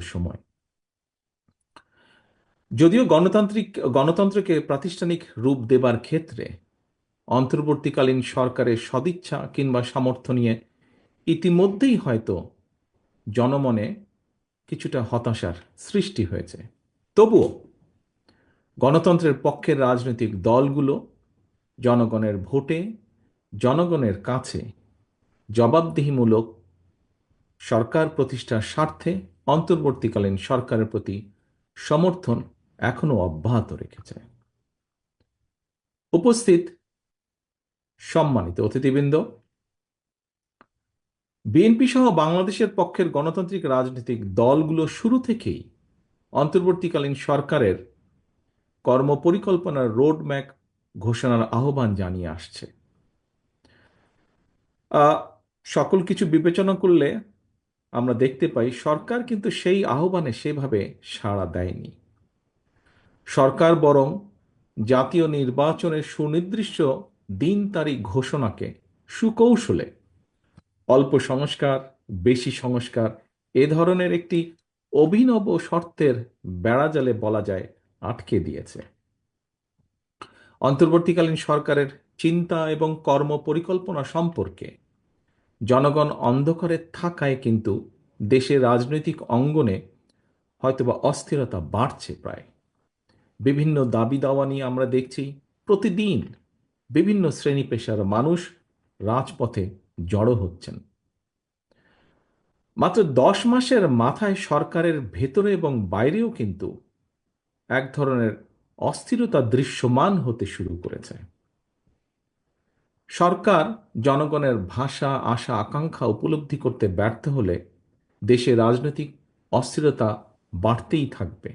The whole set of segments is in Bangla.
সময়। যদিও গণতান্ত্রিক, গণতন্ত্রকে প্রাতিষ্ঠানিক রূপ দেবার ক্ষেত্রে অন্তর্বর্তীকালীন সরকারের সদিচ্ছা কিংবা সামর্থ্য নিয়ে ইতিমধ্যেই হয়তো জনমনে কিছুটা হতাশার সৃষ্টি হয়েছে। তবুও গণতন্ত্রের পক্ষের রাজনৈতিক দলগুলো জনগণের ভোটে, জনগণের কাছে জবাবদিহিমূলক সরকার প্রতিষ্ঠার স্বার্থে অন্তর্বর্তীকালীন সরকারের প্রতি সমর্থন এখনও অব্যাহত রেখেছে। উপস্থিত সম্মানিত অতিথিবৃন্দ, বিএনপি সহ বাংলাদেশের পক্ষের গণতান্ত্রিক রাজনৈতিক দলগুলো শুরু থেকেই অন্তর্বর্তীকালীন সরকারের কর্মপরিকল্পনার রোডম্যাপ ঘোষণার আহ্বান জানিয়ে আসছে। সকল কিছু বিবেচনা করলে আমরা দেখতে পাই সরকার কিন্তু সেই আহ্বানে সেভাবে সাড়া দেয়নি। সরকার বরং জাতীয় নির্বাচনের সুনির্দিষ্ট দিন তারিখ ঘোষণাকে সুকৌশলে অল্প সংস্কার, বেশি সংস্কার এ ধরনের একটি অভিনব শর্তের বেড়াজালে বলা যায় আটকে দিয়েছে। অন্তর্বর্তীকালীন সরকারের চিন্তা এবং কর্ম পরিকল্পনা সম্পর্কে জনগণ অন্ধকারে থাকায় কিন্তু দেশের রাজনৈতিক অঙ্গনে হয়তোবা অস্থিরতা বাড়ছে প্রায়। বিভিন্ন দাবি দাওয়া নিয়ে আমরা দেখছি, প্রতিদিন বিভিন্ন শ্রেণি পেশার মানুষ রাজপথে জড়ো হচ্ছেন। মাত্র দশ মাসের মাথায় সরকারের ভেতরে এবং বাইরেও কিন্তু এক ধরনের অস্থিরতা দৃশ্যমান হতে শুরু করেছে। সরকার জনগণের ভাষা, আশা, আকাঙ্ক্ষা উপলব্ধি করতে ব্যর্থ হলে দেশে রাজনৈতিক অস্থিরতা বাড়তেই থাকবে।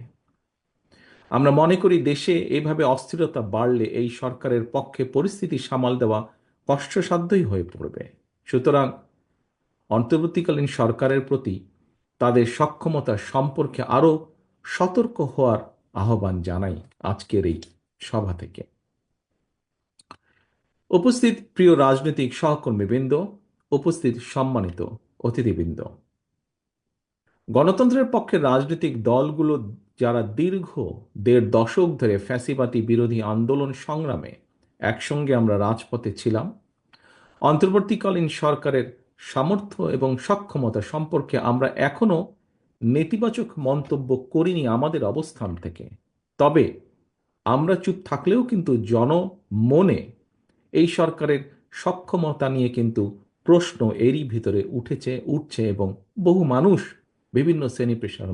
আমরা মনে করি দেশে এইভাবে অস্থিরতা বাড়লে এই সরকারের পক্ষে পরিস্থিতি সামাল দেওয়া কষ্টসাধ্যই হয়ে পড়বে। সুতরাং অন্তর্বর্তীকালীন সরকারের প্রতি তাদের সক্ষমতা সম্পর্কে আরও সতর্ক হওয়ার আহ্বান জানাই আজকের এই সভা থেকে। উপস্থিত প্রিয় রাজনৈতিক সহকর্মীবৃন্দ, উপস্থিত সম্মানিত অতিথিবৃন্দ। গণতন্ত্রের পক্ষে রাজনৈতিক দলগুলো যারা দীর্ঘ দেড় দশক ধরে ফ্যাসিবাদী বিরোধী আন্দোলন সংগ্রামে একসঙ্গে আমরা রাজপথে ছিলাম, অন্তর্বর্তীকালীন সরকারের সামর্থ্য এবং সক্ষমতা সম্পর্কে আমরা এখনও নেতিবাচক মন্তব্য করিনি আমাদের অবস্থান থেকে। তবে আমরা চুপ থাকলেও কিন্তু জনমনে এই সরকারের সক্ষমতা নিয়ে কিন্তু প্রশ্ন এরই ভিতরে উঠেছে, উঠছে এবং বহু মানুষ বিভিন্ন শ্রেণি পেশার